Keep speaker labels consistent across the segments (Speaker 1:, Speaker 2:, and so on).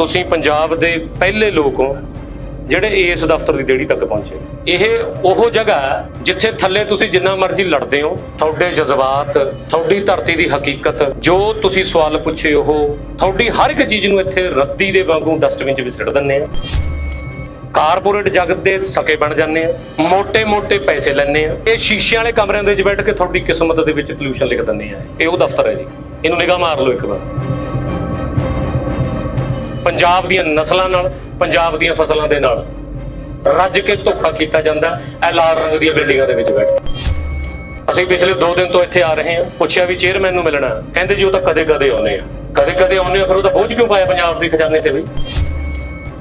Speaker 1: ਤੁਸੀਂ ਪੰਜਾਬ ਦੇ ਪਹਿਲੇ ਲੋਕ ਹੋ ਜਿਹੜੇ ਇਸ ਦਫ਼ਤਰ ਦੀ ਦੇੜੀ ਤੱਕ ਪਹੁੰਚੇ। ਇਹ ਉਹ ਜਗ੍ਹਾ ਜਿੱਥੇ ਥੱਲੇ ਤੁਸੀਂ ਜਿੰਨਾ ਮਰਜ਼ੀ ਲੜਦੇ ਹੋ, ਤੁਹਾਡੇ ਜਜ਼ਬਾਤ, ਤੁਹਾਡੀ ਧਰਤੀ ਦੀ ਹਕੀਕਤ, ਜੋ ਤੁਸੀਂ ਸਵਾਲ ਪੁੱਛੇ ਉਹ, ਤੁਹਾਡੀ ਹਰ ਇੱਕ ਚੀਜ਼ ਨੂੰ ਇੱਥੇ ਰੱਦੀ ਦੇ ਵਾਂਗੂ ਡਸਟਬਿਨ 'ਚ ਵੀ ਸਿੱਟ ਦਿੰਦੇ ਆ। ਕਾਰਪੋਰੇਟ ਜਗਤ ਦੇ ਸਕੇ ਬਣ ਜਾਂਦੇ ਆ, ਮੋٹے-ਮੋٹے ਪੈਸੇ ਲੈਣੇ ਆ। ਇਹ ਸ਼ੀਸ਼ੇ ਵਾਲੇ ਕਮਰਿਆਂ ਦੇ ਵਿੱਚ ਬੈਠ ਕੇ ਤੁਹਾਡੀ ਕਿਸਮਤ ਦੇ ਵਿੱਚ ਪੋਲੂਸ਼ਨ ਲਿਖ ਦਿੰਦੇ ਆ। ਇਹ ਉਹ ਦਫ਼ਤਰ ਹੈ ਜੀ। ਇਹਨੂੰ ਨਿਗਾਹ ਮਾਰ ਲਓ ਇੱਕ ਵਾਰ। ਪੰਜਾਬ ਦੀਆਂ ਨਸਲਾਂ ਨਾਲ, ਪੰਜਾਬ ਦੀਆਂ ਫਸਲਾਂ ਦੇ ਨਾਲ ਰੱਜ ਕੇ ਧੋਖਾ ਕੀਤਾ ਜਾਂਦਾ ਇਹ ਲਾਲ ਰੰਗ ਦੀਆਂ ਬਿਲਡਿੰਗਾਂ ਦੇ ਵਿੱਚ ਬੈਠ ਅਸੀਂ ਪਿਛਲੇ 2 ਦਿਨ ਤੋਂ ਇੱਥੇ ਆ ਰਹੇ ਹਾਂ। ਪੁੱਛਿਆ ਵੀ ਚੇਅਰਮੈਨ ਨੂੰ ਮਿਲਣਾ ਕਹਿੰਦੇ ਜੀ ਉਹ ਤਾਂ ਕਦੇ-ਕਦੇ ਆਉਂਦੇ ਆ। ਕਦੇ-ਕਦੇ ਆਉਂਦੇ ਆ, ਫਿਰ ਉਹਦਾ ਬੋਝ ਕਿਉਂ ਪਾਇਆ ਪੰਜਾਬ ਦੇ ਖਜ਼ਾਨੇ ਤੇ ਵੀ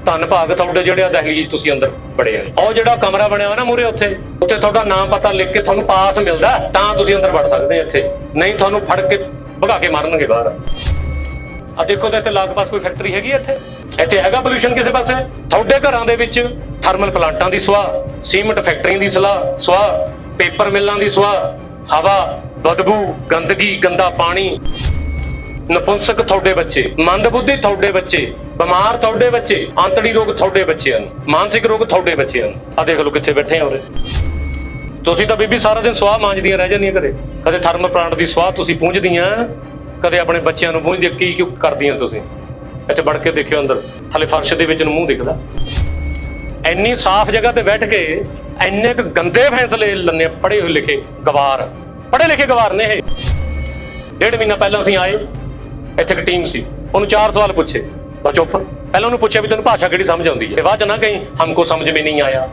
Speaker 1: ਧੰਨ ਭਾਗ ਤੁਹਾਡੇ ਜਿਹੜੇ ਆ ਦਹਲੀਜ਼ ਤੁਸੀਂ ਅੰਦਰ ਬੜੇ ਆ। ਉਹ ਜਿਹੜਾ ਕਮਰਾ ਬਣਿਆ ਹੋਇਆ ਨਾ ਮੂਰੇ ਉੱਥੇ ਉੱਥੇ ਤੁਹਾਡਾ ਨਾਮ ਪਤਾ ਲਿਖ ਕੇ ਤੁਹਾਨੂੰ ਪਾਸ ਮਿਲਦਾ ਤਾਂ ਤੁਸੀਂ ਅੰਦਰ ਵੜ ਸਕਦੇ ਇੱਥੇ। ਨਹੀਂ, ਤੁਹਾਨੂੰ ਫੜ ਕੇ ਭਗਾ ਕੇ ਮਾਰਨਗੇ ਬਾਹਰ। ਆ ਦੇਖੋ ਤਾਂ ਇੱਥੇ ਲਾਗ ਪਾਸ ਕੋਈ ਫੈਕਟਰੀ ਹੈਗੀ ਹੈ ਇੱਥੇ? ਇੱਥੇ ਹੈਗਾ ਪੋਲੂਸ਼ਨ ਕਿਸੇ ਪਾਸੇ? ਤੁਹਾਡੇ ਘਰਾਂ ਦੇ ਵਿੱਚ ਥਰਮਲ ਪਲਾਂਟਾਂ ਦੀ ਸੁਆਹ ਸੀਮੈਂਟ ਫੈਕਟਰੀਆਂ ਦੀ ਸਲਾਹ ਸੁਆਹ ਪੇਪਰ ਮਿੱਲਾਂ ਦੀ ਸੁਆਹ ਹਵਾ, ਬਦਬੂ, ਗੰਦਗੀ, ਗੰਦਾ ਪਾਣੀ। ਨਪੁੰਸਕ ਤੁਹਾਡੇ ਬੱਚੇ, ਮੰਦਬੁੱਧੀ ਤੁਹਾਡੇ ਬੱਚੇ, ਬਿਮਾਰ ਤੁਹਾਡੇ ਬੱਚੇ, ਆਂਤੜੀ ਰੋਗ ਤੁਹਾਡੇ ਬੱਚਿਆਂ ਨੂੰ, ਮਾਨਸਿਕ ਰੋਗ ਤੁਹਾਡੇ ਬੱਚਿਆਂ ਨੂੰ। ਆ ਦੇਖ ਲਓ ਕਿੱਥੇ ਬੈਠੇ ਆ ਉਰੇ। ਤੁਸੀਂ ਤਾਂ ਬੀਬੀ ਸਾਰਾ ਦਿਨ ਸਵਾਹ ਮਾਂਜਦੀਆਂ ਰਹਿ ਜਾਂਦੀਆਂ ਘਰੇ। ਕਦੇ ਥਰਮਲ ਪਲਾਂਟ ਦੀ ਸਵਾਹ ਤੁਸੀਂ ਪੂੰਝਦੀਆਂ। ਕਦੇ ਆਪਣੇ ਬੱਚਿਆਂ ਨੂੰ ਪੂੰਝਦੇ ਕੀ ਕਿਉਂ ਕਰਦੀਆਂ ਤੁਸੀਂ? ਇੱਥੇ ਵੜ ਕੇ ਦੇਖਿਓ ਅੰਦਰ, ਥੱਲੇ ਫਰਸ਼ ਦੇ ਵਿੱਚ ਨੂੰ ਮੂੰਹ ਦਿਖਦਾ। ਇੰਨੀ ਸਾਫ਼ ਜਗ੍ਹਾ ਤੇ ਬੈਠ ਕੇ ਇੰਨੇ ਕੁ ਗੰਦੇ ਫੈਸਲੇ ਲੰਨੇ ਪੜੇ ਹੋਏ ਲਿਖੇ ਗਵਾਰ। ਪੜੇ ਲਿਖੇ ਗਵਾਰ ਨੇ ਇਹ। ਡੇਢ ਮਹੀਨਾ ਪਹਿਲਾਂ ਅਸੀਂ ਆਏ, ਇੱਥੇ ਇੱਕ ਟੀਮ ਸੀ, ਉਹਨੂੰ ਚਾਰ ਸਵਾਲ ਪੁੱਛੇ। ਬਸ ਚੁੱਪ। ਪਹਿਲਾਂ ਉਹਨੂੰ ਪੁੱਛਿਆ ਵੀ ਤੈਨੂੰ ਭਾਸ਼ਾ ਕਿਹੜੀ ਸਮਝ ਆਉਂਦੀ ਹੈ? ਬਾਅਦ ਚ ਨਾ ਕਹੀਂ, ਹਮਕੋ ਸਮਝ ਮੇ ਨਹੀਂ ਆਇਆ।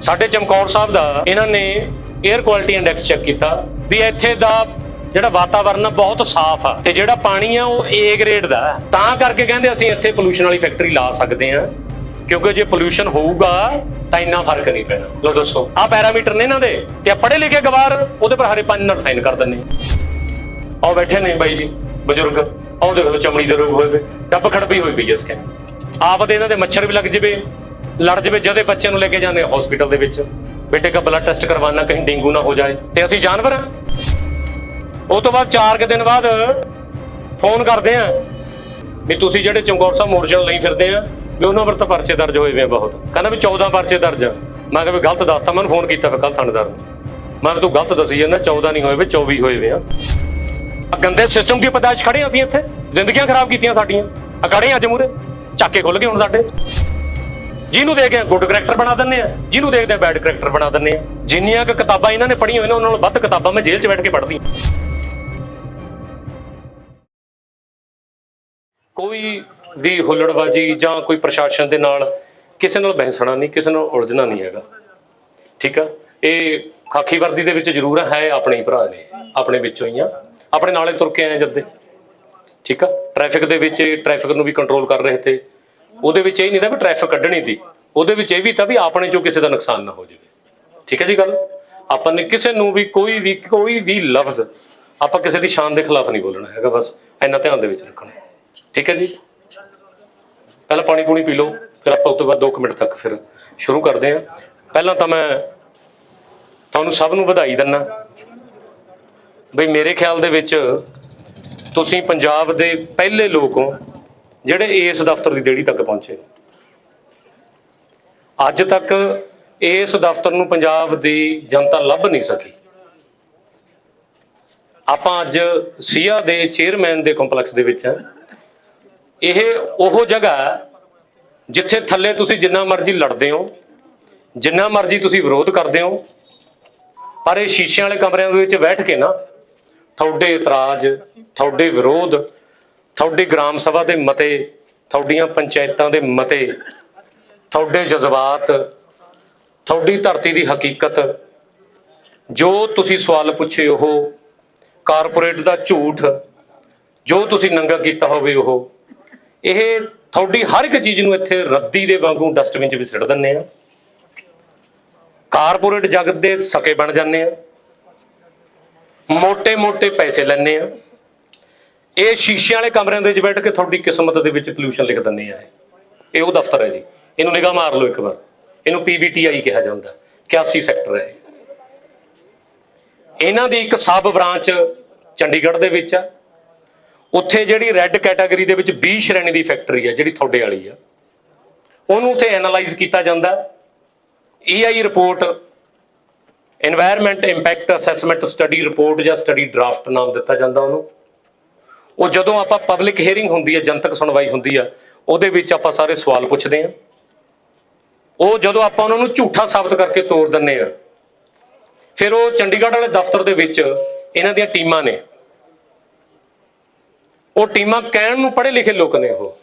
Speaker 1: ਸਾਡੇ ਚਮਕੌਰ ਸਾਹਿਬ ਦਾ, ਇਹਨਾਂ ਨੇ 에ਅਰ ਕੁਆਲਿਟੀ ਇੰਡੈਕਸ ਚੈੱਕ ਕੀਤਾ ਵੀ ਇੱਥੇ ਦਾ ਜਿਹੜਾ ਵਾਤਾਵਰਨ ਆ ਬਹੁਤ ਸਾਫ਼ ਆ ਤੇ ਜਿਹੜਾ ਪਾਣੀ ਆ ਉਹ A ਗ੍ਰੇਡ ਦਾ ਤਾਂ ਕਰਕੇ ਕਹਿੰਦੇ ਅਸੀਂ ਇੱਥੇ ਪੋਲੂਸ਼ਨ ਵਾਲੀ ਫੈਕਟਰੀ ਲਾ ਸਕਦੇ ਆ ਕਿਉਂਕਿ ਜੇ ਪੋਲੂਸ਼ਨ ਹੋਊਗਾ ਤਾਂ ਇੰਨਾ ਫ਼ਰਕ ਨਹੀਂ ਪੈਣਾ। ਲੋ ਦੱਸੋ ਆ ਪੈਰਾਮੀਟਰ ਨੇ ਇਹਨਾਂ ਦੇ ਤੇ ਆ ਪੜ੍ਹੇ ਲਿਖੇ ਗਵਾਰ, ਉਹਦੇ ਪਰ ਹਰੇ ਪੰਜ ਨਾਲ ਸਾਈਨ ਕਰ ਦਿੰਦੇ ਆਓ ਬੈਠੇ ਨੇ ਬਾਈ ਜੀ, ਬਜ਼ੁਰਗ। ਆਓ ਦੇਖ ਲਓ ਚਮੜੀ ਦੇ ਰੋਗ ਹੋਏ ਵੇ ਡੱਬ ਖੜਪੀ ਹੋਈ ਪਈ ਐ ਸਕਿਨ ਆਪ ਦੇ ਇਹਨਾਂ ਦੇ ਮੱਛਰ ਵੀ ਲੱਗ ਜਵੇ, ਲੜ ਜਵੇ, ਜਦੇ ਬੱਚਿਆਂ ਨੂੰ ਲੈ ਕੇ ਜਾਂਦੇ ਹਸਪੀਟਲ ਦੇ ਵਿੱਚ। ਬੇਟੇ ਦਾ ਬਲੱਡ ਟੈਸਟ ਕਰਵਾਉਣਾ, ਕਹੀਂ ਡੇਂਗੂ ਨਾ ਹੋ ਜਾਏ। ਤੇ ਅਸੀਂ ਜਾਨਵਰ ਹਾਂ ਉਹ ਤੋਂ ਬਾਅਦ 4 ਕੁ ਦਿਨ ਬਾਅਦ ਫੋਨ ਕਰਦੇ ਆ ਵੀ ਤੁਸੀਂ ਜਿਹੜੇ ਚਮਕੌਰ ਸਾਹਿਬ ਮੋਰਚਲ ਲਈ ਫਿਰਦੇ ਆ, ਵੀ ਉਹਨਾਂ ਪਰ ਤਾਂ ਪਰਚੇ ਦਰਜ ਹੋਏ ਵੇ ਆ ਬਹੁਤ। ਕਹਿੰਦਾ ਵੀ 14 ਪਰਚੇ ਦਰਜ ਆ। ਮੈਂ ਕਿਹਾ ਵੀ ਗਲਤ ਦੱਸਤਾ ਮੈਨੂੰ ਫੋਨ ਕੀਤਾ, ਫਿਰ ਕੱਲ ਥਾਣੇਦਾਰ ਨੂੰ। ਮੈਂ ਤੂੰ ਗਲਤ ਦੱਸੀ ਜਾਂਦਾ 14 ਨਹੀਂ ਹੋਏ ਵੇ 24 ਹੋਏ ਵੇ ਆ। ਗੰਦੇ ਸਿਸਟਮ ਦੀ ਪਦਾਇਸ਼ ਖੜੇ ਹਾਂ ਅਸੀਂ ਇੱਥੇ। ਜ਼ਿੰਦਗੀਆਂ ਖਰਾਬ ਕੀਤੀਆਂ ਸਾਡੀਆਂ। ਆ ਹਾਂ ਅੱਜ ਮੂਰੇ ਚੱਕ ਖੁੱਲ ਗਏ ਹੁਣ ਸਾਡੇ। ਜਿਹਨੂੰ ਦੇਖਦੇ ਆ ਗੁੱਡ ਕਰੈਕਟਰ ਬਣਾ ਦਿੰਦੇ ਆ। ਜਿਹਨੂੰ ਦੇਖਦੇ ਆ ਬੈਡ ਕਰੈਕਟਰ ਬਣਾ ਦਿੰਦੇ ਆ। ਜਿੰਨੀਆਂ ਕੁ ਕਿਤਾਬਾਂ ਇਹਨਾਂ ਨੇ ਪੜ੍ਹੀਆਂ ਹੋਈਆਂ ਉਹਨਾਂ ਨਾਲੋਂ ਵੱਧ ਕਿਤਾਬਾਂ ਮੈਂ ਜੇਲ੍ਹ 'ਚ ਬੈਠ ਕੇ ਪੜ੍ਹਦੀ ਕੋਈ ਵੀ ਹੁੱਲੜਬਾਜੀ ਜਾਂ ਕੋਈ ਪ੍ਰਸ਼ਾਸਨ ਦੇ ਨਾਲ ਕਿਸੇ ਨਾਲ ਬਹਿਸਣਾ ਨਹੀਂ, ਕਿਸੇ ਨਾਲ ਉਲਝਣਾ ਨਹੀਂ ਹੈਗਾ। ਠੀਕ ਆ? ਇਹ ਖਾਕੀ ਵਰਦੀ ਦੇ ਵਿੱਚ ਜ਼ਰੂਰ ਹੈ ਆਪਣੇ ਹੀ ਭਰਾ ਨੇ, ਆਪਣੇ ਵਿੱਚੋਂ ਹੀ ਆ। ਆਪਣੇ ਨਾਲੇ ਤੁਰ ਕੇ ਆਏ ਜਦ ਠੀਕ ਆ? ਟ੍ਰੈਫਿਕ ਦੇ ਵਿੱਚ ਟ੍ਰੈਫਿਕ ਨੂੰ ਵੀ ਕੰਟਰੋਲ ਕਰ ਰਹੇ ਤੇ। ਉਹਦੇ ਵਿੱਚ ਇਹ ਨਹੀਂ ਤਾਂ ਵੀ ਟ੍ਰੈਫਿਕ ਕੱਢਣੀ ਸੀ ਉਹਦੇ ਵਿੱਚ ਇਹ ਵੀ ਤਾਂ ਵੀ ਆਪਣੇ ਚੋਂ ਕਿਸੇ ਦਾ ਨੁਕਸਾਨ ਨਾ ਹੋ ਜਾਵੇ। ਠੀਕ ਹੈ ਜੀ ਗੱਲ? ਆਪਾਂ ਨੇ ਕਿਸੇ ਨੂੰ ਵੀ ਕੋਈ ਵੀ ਕੋਈ ਵੀ ਲਫ਼ਜ਼ ਆਪਾਂ ਕਿਸੇ ਦੀ ਸ਼ਾਨ ਦੇ ਖਿਲਾਫ ਨਹੀਂ ਬੋਲਣਾ ਹੈਗਾ, ਬਸ ਇੰਨਾ ਧਿਆਨ ਦੇ ਵਿੱਚ ਰੱਖਣਾ। ਠੀਕ ਹੈ ਜੀ? ਪਹਿਲਾਂ ਪਾਣੀ ਪੂਣੀ ਪੀ ਲਓ, ਫਿਰ ਆਪਾਂ ਉਸ ਤੋਂ ਬਾਅਦ 2 ਮਿੰਟ ਤੱਕ ਫਿਰ ਸ਼ੁਰੂ ਕਰਦੇ ਹਾਂ। ਪਹਿਲਾਂ ਤਾਂ ਮੈਂ ਤੁਹਾਨੂੰ ਸਭ ਨੂੰ ਵਧਾਈ ਦਿੰਨਾ ਬਈ ਮੇਰੇ ਖਿਆਲ ਦੇ ਵਿੱਚ ਤੁਸੀਂ ਪੰਜਾਬ ਦੇ ਪਹਿਲੇ ਲੋਕ ਹੋ ਜਿਹੜੇ ਇਸ ਦਫ਼ਤਰ ਦੀ ਦੇੜੀ ਤੱਕ ਪਹੁੰਚੇ। ਅੱਜ ਤੱਕ ਇਸ ਦਫ਼ਤਰ ਨੂੰ ਪੰਜਾਬ ਦੀ ਜਨਤਾ ਲੱਭ ਨਹੀਂ ਸਕੀ। ਆਪਾਂ ਅੱਜ ਸੀਆ ਦੇ ਚੇਅਰਮੈਨ ਦੇ ਕੰਪਲੈਕਸ ਦੇ ਵਿੱਚ ਹਾਂ। ਇਹ ਉਹ ਜਗ੍ਹਾ ਜਿੱਥੇ ਥੱਲੇ ਤੁਸੀਂ ਜਿੰਨਾ ਮਰਜ਼ੀ ਲੜਦੇ ਹੋ, ਜਿੰਨਾ ਮਰਜ਼ੀ ਤੁਸੀਂ ਵਿਰੋਧ ਕਰਦੇ ਹੋ, ਪਰ ਇਹ ਸ਼ੀਸ਼ਿਆਂ ਵਾਲੇ ਕਮਰਿਆਂ ਦੇ ਵਿੱਚ ਬੈਠ ਕੇ ਨਾ ਤੁਹਾਡੇ ਇਤਰਾਜ਼, ਤੁਹਾਡੇ ਵਿਰੋਧ, ਤੁਹਾਡੀ ਗ੍ਰਾਮ ਸਭਾ ਦੇ ਮਤੇ, ਤੁਹਾਡੀਆਂ ਪੰਚਾਇਤਾਂ ਦੇ ਮਤੇ, ਤੁਹਾਡੇ ਜਜ਼ਬਾਤ, ਤੁਹਾਡੀ ਧਰਤੀ ਦੀ ਹਕੀਕਤ, ਜੋ ਤੁਸੀਂ ਸਵਾਲ ਪੁੱਛੇ ਉਹ, ਕਾਰਪੋਰੇਟ ਦਾ ਝੂਠ, ਜੋ ਤੁਸੀਂ ਨੰਗਾ ਕੀਤਾ ਹੋਵੇ ਉਹ ਇਹ ਤੁਹਾਡੀ ਹਰ ਇੱਕ ਚੀਜ਼ ਨੂੰ ਇੱਥੇ ਰੱਦੀ ਦੇ ਵਾਂਗੂ ਡਸਟਬਿਨ 'ਚ ਵੀ ਸਿੱਟ ਦਿੰਨੇ ਆ। ਕਾਰਪੋਰੇਟ ਜਗਤ ਦੇ ਸਕੇ ਬਣ ਜਾਂਦੇ ਆ। ਮੋٹے-ਮੋٹے ਪੈਸੇ ਲੈਣੇ ਆ। ਇਹ ਸ਼ੀਸ਼ੇ ਵਾਲੇ ਕਮਰਿਆਂ ਦੇ ਵਿੱਚ ਬੈਠ ਕੇ ਤੁਹਾਡੀ ਕਿਸਮਤ ਦੇ ਵਿੱਚ ਪੋਲੂਸ਼ਨ ਲਿਖ ਦਿੰਨੇ ਆ ਇਹ। ਉਹ ਦਫ਼ਤਰ ਹੈ ਜੀ। ਇਹਨੂੰ ਨਿਗਾਹ ਮਾਰ ਲਓ ਇੱਕ ਵਾਰ। ਇਹਨੂੰ ਪੀਬੀਟੀਆਈ ਕਿਹਾ ਜਾਂਦਾ। 81 ਸੈਕਟਰ ਹੈ ਇਹਨਾਂ ਦੀ ਇੱਕ ਸਬ ਬ੍ਰਾਂਚ ਚੰਡੀਗੜ੍ਹ ਦੇ ਵਿੱਚ ਆ। ਉੱਥੇ ਜਿਹੜੀ ਰੈੱਡ ਕੈਟਾਗਰੀ ਦੇ ਵਿੱਚ B ਸ਼੍ਰੇਣੀ ਦੀ ਫੈਕਟਰੀ ਹੈ ਜਿਹੜੀ ਤੁਹਾਡੇ ਵਾਲੀ ਆ, ਉਹਨੂੰ ਉੱਥੇ ਐਨਾਲਾਈਜ਼ ਕੀਤਾ ਜਾਂਦਾ। EI report environment impact assessment study report ਜਾਂ ਸਟੱਡੀ ਡਰਾਫਟ ਨਾਮ ਦਿੱਤਾ ਜਾਂਦਾ ਉਹਨੂੰ। ਉਹ ਜਦੋਂ ਆਪਾਂ ਪਬਲਿਕ ਹੀਅਰਿੰਗ ਹੁੰਦੀ ਹੈ ਜਨਤਕ ਸੁਣਵਾਈ ਹੁੰਦੀ ਆ, ਉਹਦੇ ਵਿੱਚ ਆਪਾਂ ਸਾਰੇ ਸਵਾਲ ਪੁੱਛਦੇ ਆ। ਉਹ ਜਦੋਂ ਆਪਾਂ ਉਹਨਾਂ ਨੂੰ ਝੂਠਾ ਸਾਬਤ ਕਰਕੇ ਤੋੜ ਦਿੰਨੇ ਆ, ਫਿਰ ਉਹ ਚੰਡੀਗੜ੍ਹ ਵਾਲੇ ਦਫ਼ਤਰ ਦੇ ਵਿੱਚ ਇਹਨਾਂ ਦੀਆਂ ਟੀਮਾਂ ਨੇ। ਉਹ ਟੀਮਾਂ ਕਹਿਣ ਨੂੰ ਪੜ੍ਹੇ ਲਿਖੇ ਲੋਕ ਨੇ ਉਹ।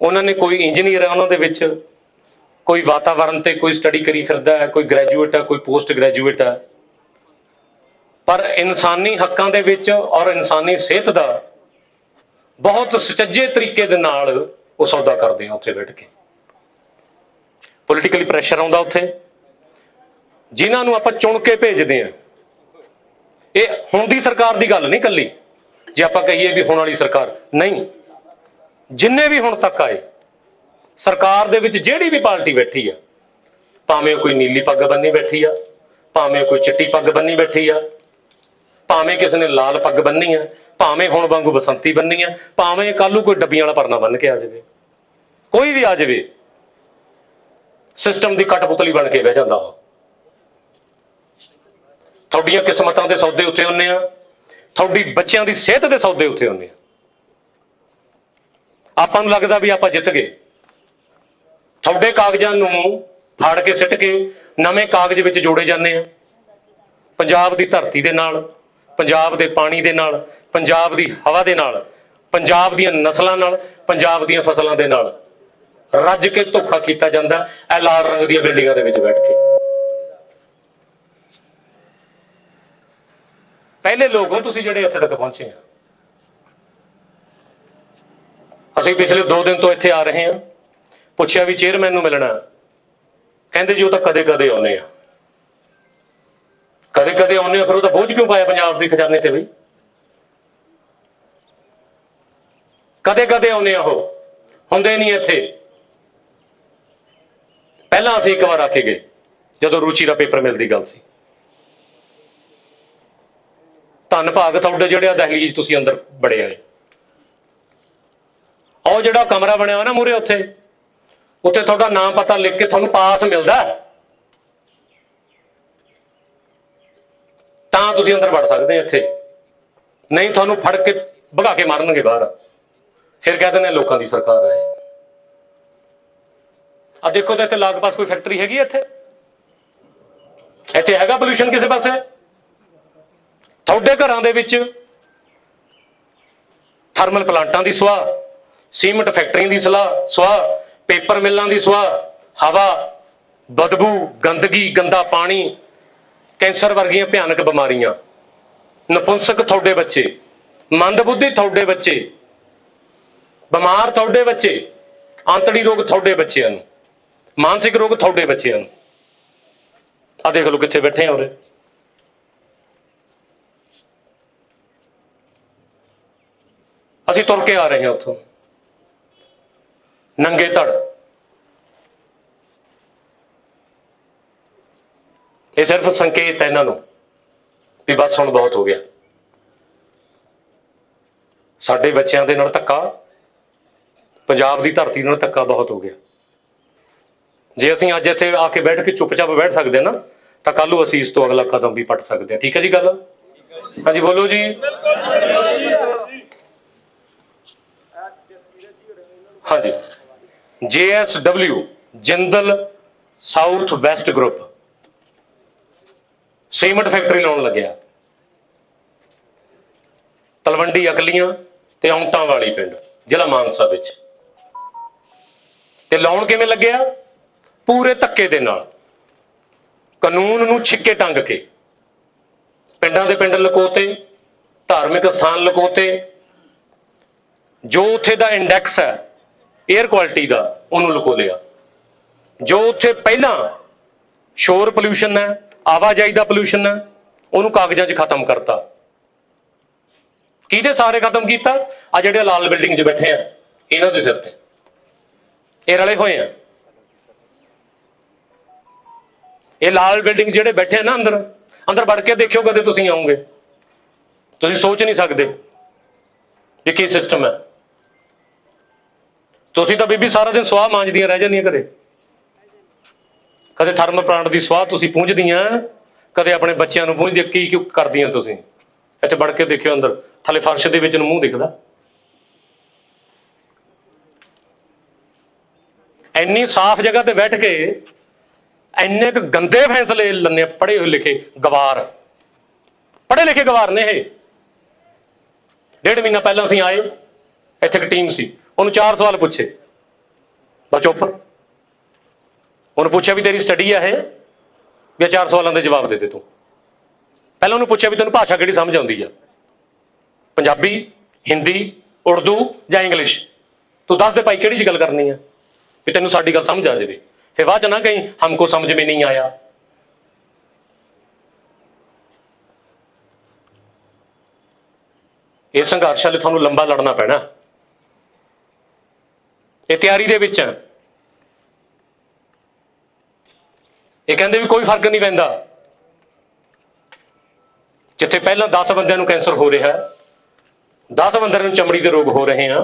Speaker 1: ਉਹਨਾਂ ਨੇ ਕੋਈ ਇੰਜੀਨੀਅਰ ਹੈ ਉਹਨਾਂ ਦੇ ਵਿੱਚ, ਕੋਈ ਵਾਤਾਵਰਣ ਤੇ ਕੋਈ ਸਟੱਡੀ ਕਰੀ ਫਿਰਦਾ ਹੈ, ਕੋਈ ਗ੍ਰੈਜੂਏਟ ਹੈ, ਕੋਈ ਪੋਸਟ ਗ੍ਰੈਜੂਏਟ ਹੈ। ਪਰ ਇਨਸਾਨੀ ਹੱਕਾਂ ਦੇ ਵਿੱਚ ਔਰ ਇਨਸਾਨੀ ਸਿਹਤ ਦਾ ਬਹੁਤ ਸੁਚੱਜੇ ਤਰੀਕੇ ਦੇ ਨਾਲ ਉਹ ਸੌਦਾ ਕਰਦੇ ਆ ਉੱਥੇ ਬੈਠ ਕੇ। ਪੋਲੀਟੀਕਲੀ ਪ੍ਰੈਸ਼ਰ ਆਉਂਦਾ ਉੱਥੇ। ਜਿਨ੍ਹਾਂ ਨੂੰ ਆਪਾਂ ਚੁਣ ਕੇ ਭੇਜਦੇ ਆ। ਇਹ ਹੁਣ ਦੀ ਸਰਕਾਰ ਦੀ ਗੱਲ ਨਹੀਂ ਕੱਲੀ ਜੇ ਆਪਾਂ ਕਹੀਏ ਵੀ ਹੁਣ ਵਾਲੀ ਸਰਕਾਰ, ਨਹੀਂ। ਜਿੰਨੇ ਵੀ ਹੁਣ ਤੱਕ ਆਏ, ਸਰਕਾਰ ਦੇ ਵਿੱਚ ਜਿਹੜੀ ਵੀ ਪਾਰਟੀ ਬੈਠੀ ਆ, ਭਾਵੇਂ ਕੋਈ ਨੀਲੀ ਪੱਗ ਬੰਨੀ ਬੈਠੀ ਆ, ਭਾਵੇਂ ਕੋਈ ਚਿੱਟੀ ਪੱਗ ਬੰਨੀ ਬੈਠੀ ਆ, ਭਾਵੇਂ ਕਿਸੇ ਨੇ ਲਾਲ ਪੱਗ ਬੰਨੀ ਆ, ਭਾਵੇਂ ਹੁਣ ਵਾਂਗੂ ਬਸੰਤੀ ਬੰਨੀ ਆ, ਭਾਵੇਂ ਕੱਲੂ ਕੋਈ ਡੱਬੀਆਂ ਵਾਲਾ ਪਰਨਾ ਬੰਨ ਕੇ ਆ ਜਾਵੇ। ਕੋਈ ਵੀ ਆ ਜਾਵੇ ਸਿਸਟਮ ਦੀ ਕਟਪੁਤਲੀ ਬਣ ਕੇ ਬਹਿ ਜਾਂਦਾ ਉਹ। ਤੁਹਾਡੀਆਂ ਕਿਸਮਤਾਂ ਦੇ ਸੌਦੇ ਉੱਤੇ ਹੁੰਨੇ ਆ। ਤੁਹਾਡੀ ਬੱਚਿਆਂ ਦੀ ਸਿਹਤ ਦੇ ਸੌਦੇ ਉੱਥੇ ਹੁੰਨੇ ਆ। ਆਪਾਂ ਨੂੰ ਲੱਗਦਾ ਵੀ ਆਪਾਂ ਜਿੱਤ ਗਏ। ਤੁਹਾਡੇ ਕਾਗਜ਼ਾਂ ਨੂੰ ਫਾੜ ਕੇ ਸਿੱਟ ਕੇ ਨਵੇਂ ਕਾਗਜ਼ ਵਿੱਚ ਜੋੜੇ ਜਾਂਦੇ ਆ। ਪੰਜਾਬ ਦੀ ਧਰਤੀ ਦੇ ਨਾਲ, ਪੰਜਾਬ ਦੇ ਪਾਣੀ ਦੇ ਨਾਲ, ਪੰਜਾਬ ਦੀ ਹਵਾ ਦੇ ਨਾਲ, ਪੰਜਾਬ ਦੀਆਂ ਨਸਲਾਂ ਨਾਲ, ਪੰਜਾਬ ਦੀਆਂ ਫਸਲਾਂ ਦੇ ਨਾਲ ਰੱਜ ਕੇ ਧੋਖਾ ਕੀਤਾ ਜਾਂਦਾ ਇਹ ਲਾਲ ਰੰਗ ਦੀਆਂ ਬਿਲਡਿੰਗਾਂ ਦੇ ਵਿੱਚ ਬੈਠ ਕੇ। ਪਹਿਲੇ ਲੋਕ ਹੋ, ਤੁਸੀਂ ਜਿਹੜੇ ਇੱਥੇ ਤੱਕ ਪਹੁੰਚੇ ਆ। ਅਸੀਂ ਪਿਛਲੇ 2 ਦਿਨ ਤੋਂ ਇੱਥੇ ਆ ਰਹੇ ਹਾਂ। ਪੁੱਛਿਆ ਵੀ ਚੇਅਰਮੈਨ ਨੂੰ ਮਿਲਣਾ। ਕਹਿੰਦੇ ਜੀ ਉਹ ਤਾਂ ਕਦੇ ਕਦੇ ਆਉਨੇ ਆ। ਕਦੇ ਕਦੇ ਆਉਨੇ ਆ, ਫਿਰ ਉਹ ਤਾਂ ਬੋਝ ਕਿਉਂ ਪਾਇਆ ਪੰਜਾਬ ਦੇ ਖਜ਼ਾਨੇ ਤੇ ਬਈ? ਕਦੇ ਕਦੇ ਆਉਨੇ ਆ ਉਹ। ਹੁੰਦੇ ਨਹੀਂ ਇੱਥੇ। ਪਹਿਲਾਂ ਅਸੀਂ ਇੱਕ ਵਾਰ ਆ ਕੇ ਗਏ, ਜਦੋਂ ਰੁਚੀ ਦਾ ਪੇਪਰ ਮਿਲਦੀ ਗੱਲ ਸੀ। ਧੰਨ ਭਾਗ ਤੁਹਾਡੇ ਜਿਹੜੇ ਆ ਦਹਲੀਜ਼ ਤੁਸੀਂ ਅੰਦਰ ਬੜੇ ਆਏ ਉਹ ਜਿਹੜਾ ਕਮਰਾ ਬਣਿਆ ਹੋਇਆ ਨਾ ਮੂਰੇ ਉੱਥੇ ਉੱਥੇ ਤੁਹਾਡਾ ਨਾਮ ਪਤਾ ਲਿਖ ਕੇ ਤੁਹਾਨੂੰ ਪਾਸ ਮਿਲਦਾ ਤਾਂ ਤੁਸੀਂ ਅੰਦਰ ਵੜ ਸਕਦੇ ਇੱਥੇ। ਨਹੀਂ ਤੁਹਾਨੂੰ ਫੜ ਕੇ ਭਗਾ ਕੇ ਮਾਰਨਗੇ ਬਾਹਰ। ਫਿਰ ਕਹਿ ਦਿੰਦੇ ਲੋਕਾਂ ਦੀ ਸਰਕਾਰ ਹੈ ਆ ਦੇਖੋ ਤਾਂ ਇੱਥੇ ਲਾਗ ਪਾਸ ਕੋਈ ਫੈਕਟਰੀ ਹੈਗੀ ਇੱਥੇ? ਇੱਥੇ ਹੈਗਾ ਪੋਲੂਸ਼ਨ ਕਿਸੇ ਪਾਸੇ? ਤੁਹਾਡੇ ਘਰਾਂ ਦੇ ਵਿੱਚ ਥਰਮਲ ਪਲਾਂਟਾਂ ਦੀ ਸੁਆਹ ਸੀਮੈਂਟ ਫੈਕਟਰੀਆਂ ਦੀ ਸਲਾਹ, ਸੁਆਹ ਪੇਪਰ ਮਿੱਲਾਂ ਦੀ ਸੁਆਹ, ਹਵਾ, ਬਦਬੂ, ਗੰਦਗੀ, ਗੰਦਾ ਪਾਣੀ, ਕੈਂਸਰ ਵਰਗੀਆਂ ਭਿਆਨਕ ਬਿਮਾਰੀਆਂ। ਨਪੁੰਸਕ ਤੁਹਾਡੇ ਬੱਚੇ, ਮੰਦਬੁੱਧੀ ਤੁਹਾਡੇ ਬੱਚੇ, ਬਿਮਾਰ ਤੁਹਾਡੇ ਬੱਚੇ, ਆਂਤੜੀ ਰੋਗ ਤੁਹਾਡੇ ਬੱਚਿਆਂ ਨੂੰ, ਮਾਨਸਿਕ ਰੋਗ ਤੁਹਾਡੇ ਬੱਚਿਆਂ ਨੂੰ। ਆ ਦੇਖ ਲਓ ਕਿੱਥੇ ਬੈਠੇ ਆ ਉਰੇ। ਅਸੀਂ ਤੁਰ ਕੇ ਆ ਰਹੇ ਹਾਂ ਉੱਥੋਂ। ਨੰਗੇ ਧੜ। ਇਹ ਸਿਰਫ ਸੰਕੇਤ ਹੈ ਇਹਨਾਂ ਨੂੰ ਵੀ ਬਸ ਹੁਣ ਬਹੁਤ ਹੋ ਗਿਆ। ਸਾਡੇ ਬੱਚਿਆਂ ਦੇ ਨਾਲ ਧੱਕਾ, ਪੰਜਾਬ ਦੀ ਧਰਤੀ ਨਾਲ ਧੱਕਾ ਬਹੁਤ ਹੋ ਗਿਆ। ਜੇ ਅਸੀਂ ਅੱਜ ਇੱਥੇ ਆ ਕੇ ਬੈਠ ਕੇ ਚੁੱਪਚਾਪ ਬੈਠ ਸਕਦੇ ਹਾਂ ਨਾ, ਤਾਂ ਕੱਲ ਨੂੰ ਅਸੀਂ ਇਸ ਤੋਂ ਅਗਲਾ ਕਦਮ ਵੀ ਪੱਟ ਸਕਦੇ ਹਾਂ। ਠੀਕ ਹੈ ਜੀ ਗੱਲ? ਹਾਂਜੀ, ਬੋਲੋ ਜੀ। ਹਾਂਜੀ। JSW Jindal South West group cement factory ਲਾਉਣ ਲੱਗਿਆ। ਤਲਵੰਡੀ ਅਕਲੀਆਂ ਤੇ ਔਂਟਾਂ ਵਾਲੀ ਪਿੰਡ, ਜ਼ਿਲ੍ਹਾ ਮਾਨਸਾ ਵਿੱਚ। ਤੇ ਲਾਉਣ ਕਿਵੇਂ ਲੱਗਿਆ? ਪੂਰੇ ਧੱਕੇ ਦੇ ਨਾਲ। ਕਾਨੂੰਨ ਨੂੰ ਛਿੱਕੇ ਟੰਗ ਕੇ। ਪਿੰਡਾਂ ਦੇ ਪਿੰਡ ਲਕੋਤੇ, ਧਾਰਮਿਕ ਸਥਾਨ ਲਕੋਤੇ। ਜੋ ਉੱਥੇ ਦਾ ਇੰਡੈਕਸ ਹੈ 에ਅਰ ਕੁਆਲਿਟੀ ਦਾ ਉਹਨੂੰ ਲੁਕੋ ਲਿਆ। ਜੋ ਉੱਥੇ ਪਹਿਲਾਂ ਸ਼ੋਰ ਪੋਲੂਸ਼ਨ ਹੈ, ਆਵਾਜਾਈ ਦਾ ਪੋਲੂਸ਼ਨ ਹੈ, ਉਹਨੂੰ ਕਾਗਜ਼ਾਂ 'ਚ ਖਤਮ ਕਰਤਾ। ਕਿਹਦੇ ਸਾਰੇ ਖਤਮ ਕੀਤਾ? ਆ ਜਿਹੜੇ ਲਾਲ ਬਿਲਡਿੰਗ 'ਚ ਬੈਠੇ ਆ, ਇਹਨਾਂ ਦੇ ਸਿਰ ਤੇ। ਇਹ ਰਲੇ ਹੋਏ ਆ। ਇਹ ਲਾਲ ਬਿਲਡਿੰਗ ਜਿਹੜੇ ਬੈਠੇ ਆ ਨਾ ਅੰਦਰ ਅੰਦਰ ਵੜ ਕੇ ਦੇਖਿਓ ਕਦੇ ਤੁਸੀਂ ਆਉਂਗੇ। ਤੁਸੀਂ ਸੋਚ ਨਹੀਂ ਸਕਦੇ ਇਹ ਕੀ ਸਿਸਟਮ ਹੈ। ਤੁਸੀਂ ਤਾਂ ਬੀਬੀ ਸਾਰਾ ਦਿਨ ਸਵਾਹ ਮਾਂਜਦੀਆਂ ਰਹਿ ਜਾਂਦੀਆਂ ਘਰੇ। ਕਦੇ ਥਰਮ ਪਲਾਂਟ ਦੀ ਸਵਾਹ ਤੁਸੀਂ ਪੂੰਝਦੀਆਂ, ਕਦੇ ਆਪਣੇ ਬੱਚਿਆਂ ਨੂੰ ਪੂੰਝਦੇ, ਕੀ ਕਿਉਂ ਕਰਦੀਆਂ ਤੁਸੀਂ? ਇੱਥੇ ਵੜ ਕੇ ਦੇਖਿਓ ਅੰਦਰ, ਥੱਲੇ ਫਰਸ਼ ਦੇ ਵਿੱਚ ਨੂੰ ਮੂੰਹ ਦਿਖਦਾ। ਇੰਨੀ ਸਾਫ਼ ਜਗ੍ਹਾ ਤੇ ਬੈਠ ਕੇ ਇੰਨੇ ਕੁ ਗੰਦੇ ਫੈਸਲੇ ਲੰਨੇ ਪੜੇ ਹੋਏ ਲਿਖੇ ਗਵਾਰ। ਪੜੇ ਲਿਖੇ ਗਵਾਰ ਨੇ ਇਹ। ਡੇਢ ਮਹੀਨਾ ਪਹਿਲਾਂ ਅਸੀਂ ਆਏ, ਇੱਥੇ ਇੱਕ ਟੀਮ ਸੀ। ਉਹਨੂੰ ਚਾਰ ਸਵਾਲ ਪੁੱਛੇ। ਬਸ ਚੁੱਪ ਉਹਨੂੰ ਪੁੱਛਿਆ ਵੀ ਤੇਰੀ ਸਟੱਡੀ ਆ ਇਹ? ਵੀ ਚਾਰ ਸਵਾਲਾਂ ਦੇ ਜਵਾਬ ਦੇ ਦੇ ਤੂੰ। ਪਹਿਲਾਂ ਉਹਨੂੰ ਪੁੱਛਿਆ ਵੀ ਤੈਨੂੰ ਭਾਸ਼ਾ ਕਿਹੜੀ ਸਮਝ ਆਉਂਦੀ ਆ? ਪੰਜਾਬੀ, ਹਿੰਦੀ, ਉਰਦੂ ਜਾਂ ਇੰਗਲਿਸ਼? ਤੂੰ ਦੱਸ ਦੇ ਭਾਈ ਕਿਹੜੀ ਚ ਗੱਲ ਕਰਨੀ ਆ? ਵੀ ਤੈਨੂੰ ਸਾਡੀ ਗੱਲ ਸਮਝ ਆ ਜਾਵੇ। ਫਿਰ ਬਾਅਦ ਚ ਨਾ ਕਹੀਂ, ਹਮਕੋ ਸਮਝ ਮੇ ਨਹੀਂ ਆਇਆ। ਇਹ ਸੰਘਰਸ਼ ਵਾਲੇ ਤੁਹਾਨੂੰ ਲੰਬਾ ਲੜਨਾ ਪੈਣਾ। ਇਹ ਤਿਆਰੀ ਦੇ ਵਿੱਚ ਹੈ। ਇਹ ਕਹਿੰਦੇ ਵੀ ਕੋਈ ਫ਼ਰਕ ਨਹੀਂ ਪੈਂਦਾ। ਜਿੱਥੇ ਪਹਿਲਾਂ 10 ਬੰਦਿਆਂ ਨੂੰ ਕੈਂਸਰ ਹੋ ਰਿਹਾ ਹੈ 10 ਬੰਦਿਆਂ ਨੂੰ ਚਮੜੀ ਦੇ ਰੋਗ ਹੋ ਰਹੇ ਆ,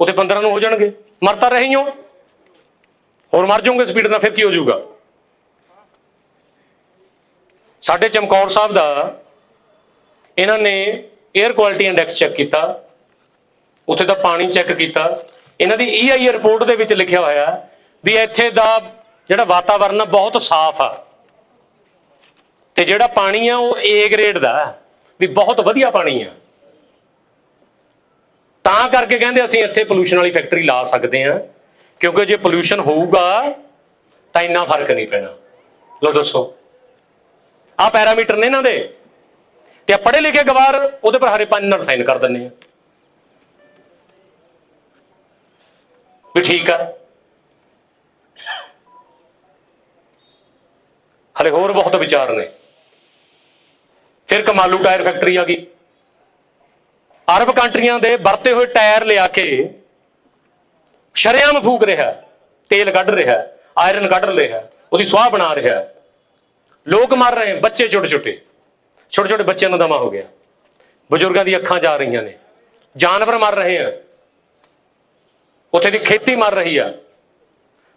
Speaker 1: ਉੱਥੇ 15 ਨੂੰ ਹੋ ਜਾਣਗੇ। ਮਰ ਤਾਂ ਰਹੇ ਹੋ ਹੋਰ ਮਰ ਜਾਓਗੇ ਸਪੀਡ ਨਾਲ, ਫਿਰ ਕੀ ਹੋ ਜਾਊਗਾ? ਸਾਡੇ ਚਮਕੌਰ ਸਾਹਿਬ ਦਾ, ਇਹਨਾਂ ਨੇ 에ਅਰ ਕੁਆਲਿਟੀ ਇੰਡੈਕਸ ਚੈੱਕ ਕੀਤਾ। ਉੱਥੇ ਦਾ ਪਾਣੀ ਚੈੱਕ ਕੀਤਾ। ਇਹਨਾਂ ਦੀ ਈਆਈ ਰਿਪੋਰਟ ਦੇ ਵਿੱਚ ਲਿਖਿਆ ਹੋਇਆ ਵੀ ਇੱਥੇ ਦਾ ਜਿਹੜਾ ਵਾਤਾਵਰਨ ਆ, ਬਹੁਤ ਸਾਫ਼ ਆ। ਤੇ ਜਿਹੜਾ ਪਾਣੀ ਆ, ਉਹ ਏ ਗ੍ਰੇਡ ਦਾ ਵੀ ਬਹੁਤ ਵਧੀਆ ਪਾਣੀ ਆ। ਤਾਂ ਕਰਕੇ ਕਹਿੰਦੇ ਅਸੀਂ ਇੱਥੇ ਪੋਲੂਸ਼ਨ ਵਾਲੀ ਫੈਕਟਰੀ ਲਾ ਸਕਦੇ ਆ ਕਿਉਂਕਿ ਜੇ ਪੋਲੂਸ਼ਨ ਹੋਊਗਾ, ਤਾਂ ਇੰਨਾ ਫ਼ਰਕ ਨਹੀਂ ਪੈਣਾ। ਲੋ ਦੱਸੋ। ਆ ਪੈਰਾਮੀਟਰ ਨੇ ਇਹਨਾਂ ਦੇ। ਤੇ ਪੜ੍ਹੇ ਲਿਖੇ ਗਵਾਰ, ਉਹਦੇ ਪਰ ਹਰੇ ਪੰਜ ਨਾਲ ਸਾਈਨ ਕਰ ਦਿੰਨੇ ਆ ਵੀ ਠੀਕ ਆ। ਹਲੇ ਹੋਰ ਬਹੁਤ ਵਿਚਾਰ ਨੇ। ਫਿਰ ਕਮਾਲੂ ਟਾਇਰ ਫੈਕਟਰੀ ਆ ਗਈ। ਅਰਬ ਕੰਟਰੀਆਂ ਦੇ ਵਰਤੇ ਹੋਏ ਟਾਇਰ ਲਿਆ ਕੇ ਸ਼ਰੇਆਮ ਫੂਕ ਰਿਹਾ, ਤੇਲ ਕੱਢ ਰਿਹਾ, ਆਇਰਨ ਕੱਢ ਰਿਹਾ, ਉਹਦੀ ਸਵਾਹ ਬਣਾ ਰਿਹਾ। ਲੋਕ ਮਰ ਰਹੇ, ਬੱਚੇ ਛੋਟੇ ਛੋਟੇ ਛੋਟੇ ਛੋਟੇ ਬੱਚਿਆਂ ਨੂੰ ਦਮਾ ਹੋ ਗਿਆ। ਬਜ਼ੁਰਗਾਂ ਦੀ ਅੱਖਾਂ ਜਾ ਰਹੀਆਂ ਨੇ। ਜਾਨਵਰ ਮਰ ਰਹੇ ਆ। ਉੱਥੇ ਦੀ ਖੇਤੀ ਮਰ ਰਹੀ ਆ।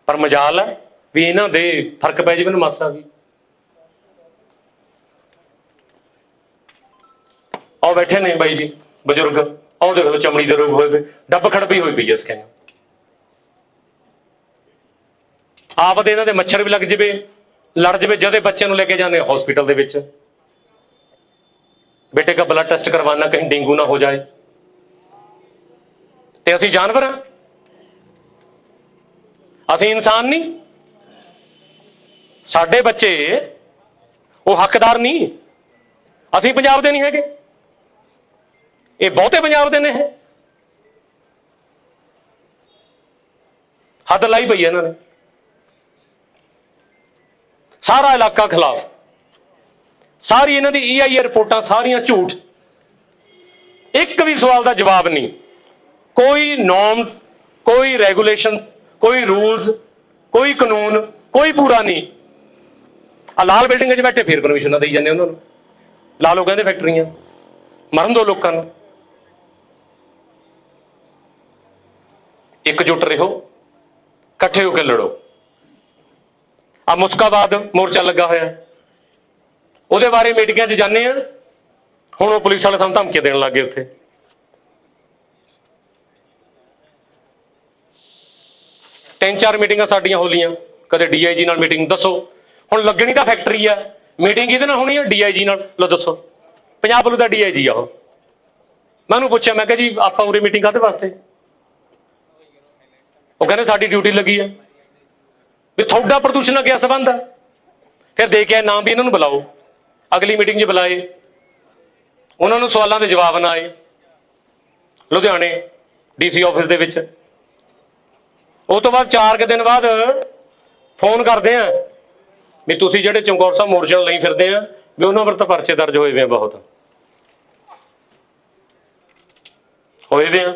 Speaker 1: ਪਰ ਮਜਾਲ ਹੈ ਵੀ ਇਹਨਾਂ ਦੇ ਫ਼ਰਕ ਪੈ ਜਾਵੇ ਨਾ ਮਾਸਾ ਵੀ। ਆਓ ਬੈਠੇ ਨੇ ਬਾਈ ਜੀ, ਬਜ਼ੁਰਗ। ਆਓ ਦੇਖ ਲਓ, ਚਮੜੀ ਦੇ ਰੋਗ ਹੋਏ ਪਏ। ਡੱਬ ਖੜਪੀ ਹੋਈ ਪਈ ਐ ਸਕਿਨ ਆਪ ਦੇ ਇਹਨਾਂ ਦੇ ਮੱਛਰ ਵੀ ਲੱਗ ਜਵੇ, ਲੜ ਜਵੇ, ਜਦੇ ਬੱਚਿਆਂ ਨੂੰ ਲੈ ਕੇ ਜਾਂਦੇ ਹਸਪੀਟਲ ਦੇ ਵਿੱਚ। ਬੇਟੇ ਦਾ ਬਲੱਡ ਟੈਸਟ ਕਰਵਾਉਣਾ, ਕਹੀਂ ਡੇਂਗੂ ਨਾ ਹੋ ਜਾਏ। ਤੇ ਅਸੀਂ ਜਾਨਵਰ ਹਾਂ ਅਸੀਂ ਇਨਸਾਨ ਨਹੀਂ। ਸਾਡੇ ਬੱਚੇ ਉਹ ਹੱਕਦਾਰ ਨਹੀਂ। ਅਸੀਂ ਪੰਜਾਬ ਦੇ ਨਹੀਂ ਹੈਗੇ। ਇਹ ਬਹੁਤੇ ਪੰਜਾਬ ਦੇ ਨੇ ਹੈ ਹੱਦ ਲਾਈ ਪਈ ਹੈ ਇਹਨਾਂ ਨੇ। ਸਾਰਾ ਇਲਾਕਾ ਖਿਲਾਫ। ਸਾਰੀ ਇਹਨਾਂ ਦੀ ਈਆਈ ਰਿਪੋਰਟਾਂ, ਸਾਰੀਆਂ ਝੂਠ। ਇੱਕ ਵੀ ਸਵਾਲ ਦਾ ਜਵਾਬ ਨਹੀਂ। ਕੋਈ ਨੋਰਮਸ ਕੋਈ ਰੈਗੂਲੇਸ਼ਨਸ ਕੋਈ ਰੂਲਸ, ਕੋਈ ਕਾਨੂੰਨ, ਕੋਈ ਪੂਰਾ ਨਹੀਂ। ਆ ਲਾਲ ਬਿਲਡਿੰਗ 'ਚ ਬੈਠੇ, ਫੇਰ ਪਰਮਿਸ਼ਨਾਂ ਦੇਈ ਜਾਂਦੇ ਉਹਨਾਂ ਨੂੰ। ਲਾ ਲਓ ਕਹਿੰਦੇ ਫੈਕਟਰੀਆਂ, ਮਰਨ ਦੋ ਲੋਕਾਂ ਨੂੰ। ਇੱਕ ਇਕਜੁੱਟ ਰਹੋ, ਇਕੱਠੇ ਹੋ ਕੇ ਲੜੋ। ਆ ਮੁਸਕਾਬਾਦ ਮੋਰਚਾ ਲੱਗਾ ਹੋਇਆ। ਉਹਦੇ ਬਾਰੇ ਮੀਟਿੰਗਾਂ 'ਚ ਜਾਂਦੇ ਆ। ਹੁਣ ਉਹ ਪੁਲਿਸ ਵਾਲੇ ਸਾਨੂੰ ਧਮਕੀਆਂ ਦੇਣ ਲੱਗ ਗਏ ਉੱਥੇ। ਤਿੰਨ ਚਾਰ ਮੀਟਿੰਗਾਂ ਸਾਡੀਆਂ ਹੋ ਲੀਆਂ ਕਦੇ ਡੀਆਈਜੀ ਨਾਲ ਮੀਟਿੰਗ ਦੱਸੋ। ਹੁਣ ਲੱਗਣੀ ਤਾਂ ਫੈਕਟਰੀ ਆ। ਮੀਟਿੰਗ ਇਹਦੇ ਨਾਲ ਹੋਣੀ ਆ ਡੀਆਈਜੀ ਨਾਲ? ਲੋ ਦੱਸੋ। ਪੰਜਾਬ ਵੱਲੋਂ ਦਾ ਡੀਆਈਜੀ ਆ ਉਹ। ਮੈਂ ਉਹਨੂੰ ਪੁੱਛਿਆ, ਮੈਂ ਕਿਹਾ ਜੀ, ਆਪਾਂ ਉਰੇ ਮੀਟਿੰਗ ਕਾਹਦੇ ਵਾਸਤੇ? ਉਹ ਕਹਿੰਦੇ ਸਾਡੀ ਡਿਊਟੀ ਲੱਗੀ ਆ। ਵੀ ਤੁਹਾਡਾ ਪ੍ਰਦੂਸ਼ਣ ਨਾਲ ਕਿਆ ਸੰਬੰਧ ਆ? ਫਿਰ ਦੇ ਕੇ ਨਾਮ ਵੀ ਇਹਨਾਂ ਨੂੰ ਬੁਲਾਓ। ਅਗਲੀ ਮੀਟਿੰਗ 'ਚ ਬੁਲਾਏ। ਉਹਨਾਂ ਨੂੰ ਸਵਾਲਾਂ ਦੇ ਜਵਾਬ ਨਾ ਆਏ। ਲੁਧਿਆਣੇ ਡੀਸੀ ਆਫਿਸ ਦੇ ਵਿੱਚ। ਉਹ ਤੋਂ ਬਾਅਦ 4 ਕੁ ਦਿਨ ਬਾਅਦ ਫੋਨ ਕਰਦੇ ਆ ਵੀ ਤੁਸੀਂ ਜਿਹੜੇ ਚਮਕੌਰ ਸਾਹਿਬ ਮੋਰਚੇ ਨਾਲ ਲਈ ਫਿਰਦੇ ਆ, ਵੀ ਉਹਨਾਂ ਪਰ ਤਾਂ ਪਰਚੇ ਦਰਜ ਹੋਏ ਵੇ ਆ ਬਹੁਤ। ਹੋਏ ਵੇ ਆ।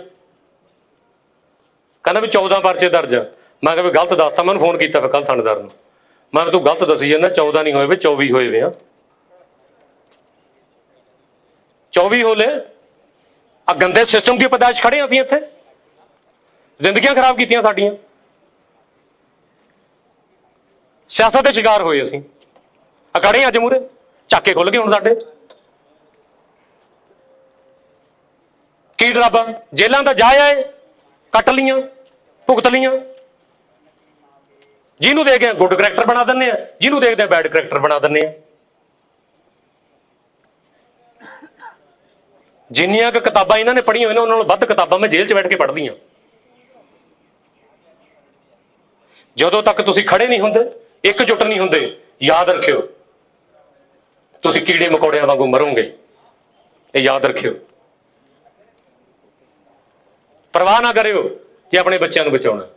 Speaker 1: ਕਹਿੰਦਾ ਵੀ 14 ਪਰਚੇ ਦਰਜ ਆ। ਮੈਂ ਕਿਹਾ ਵੀ ਗਲਤ ਦੱਸਤਾ ਮੈਨੂੰ ਫੋਨ ਕੀਤਾ ਫਿਰ ਕੱਲ ਥਾਣੇਦਾਰ ਨੂੰ। ਮੈਂ ਕਿਹਾ ਤੂੰ ਗਲਤ ਦੱਸੀ ਜਾਂਦਾ 14 ਨਹੀਂ ਹੋਏ ਵੇ 24 ਹੋਏ ਵੇ ਆ। 24 ਹੋਲੇ। ਆ ਗੰਦੇ ਸਿਸਟਮ ਦੀ ਪਦਾਇਸ਼ ਖੜੇ ਅਸੀਂ ਇੱਥੇ। ਜ਼ਿੰਦਗੀਆਂ ਖਰਾਬ ਕੀਤੀਆਂ ਸਾਡੀਆਂ। ਸਿਆਸਤ ਦੇ ਸ਼ਿਕਾਰ ਹੋਏ ਅਸੀਂ। ਅਕੜੇ ਹਾਂ ਅੱਜ ਮੂਰੇ ਚੱਕੇ ਖੁੱਲ ਗਏ ਹੁਣ ਸਾਡੇ। ਕੀ ਡਰਾਬਾ? ਜੇਲਾਂ ਦਾ ਜਾਇਆ ਏ, ਕੱਟ ਲੀਆਂ ਭੁਗਤ ਲੀਆਂ ਜਿਹਨੂੰ ਦੇਖਦੇ ਆ ਗੁੱਡ ਕਰੈਕਟਰ ਬਣਾ ਦਿੰਦੇ ਆ ਜਿਹਨੂੰ ਦੇਖਦੇ ਆ ਬੈਡ ਕਰੈਕਟਰ ਬਣਾ ਦਿੰਦੇ ਆ ਜਿੰਨੀਆਂ ਕੁ ਕਿਤਾਬਾਂ ਇਹਨਾਂ ਨੇ ਪੜ੍ਹੀਆਂ ਹੋਈਆਂ ਉਹਨਾਂ ਨਾਲੋਂ ਵੱਧ ਕਿਤਾਬਾਂ ਮੈਂ ਜੇਲ੍ਹ 'ਚ ਬੈਠ ਕੇ ਪੜ੍ਹਦੀ ਹਾਂ। ਜਦੋਂ ਤੱਕ ਤੁਸੀਂ ਖੜੇ ਨਹੀਂ ਹੁੰਦੇ ਇਕਜੁੱਟ ਨਹੀਂ ਹੁੰਦੇ, ਯਾਦ ਰੱਖਿਓ, ਤੁਸੀਂ ਕੀੜੇ ਮਕੌੜਿਆਂ ਵਾਂਗੂ ਮਰੋਗੇ, ਇਹ ਯਾਦ ਰੱਖਿਓ। ਪਰਵਾਹ ਨਾ ਕਰਿਓ ਜੇ ਆਪਣੇ ਬੱਚਿਆਂ ਨੂੰ ਬਚਾਉਣਾ।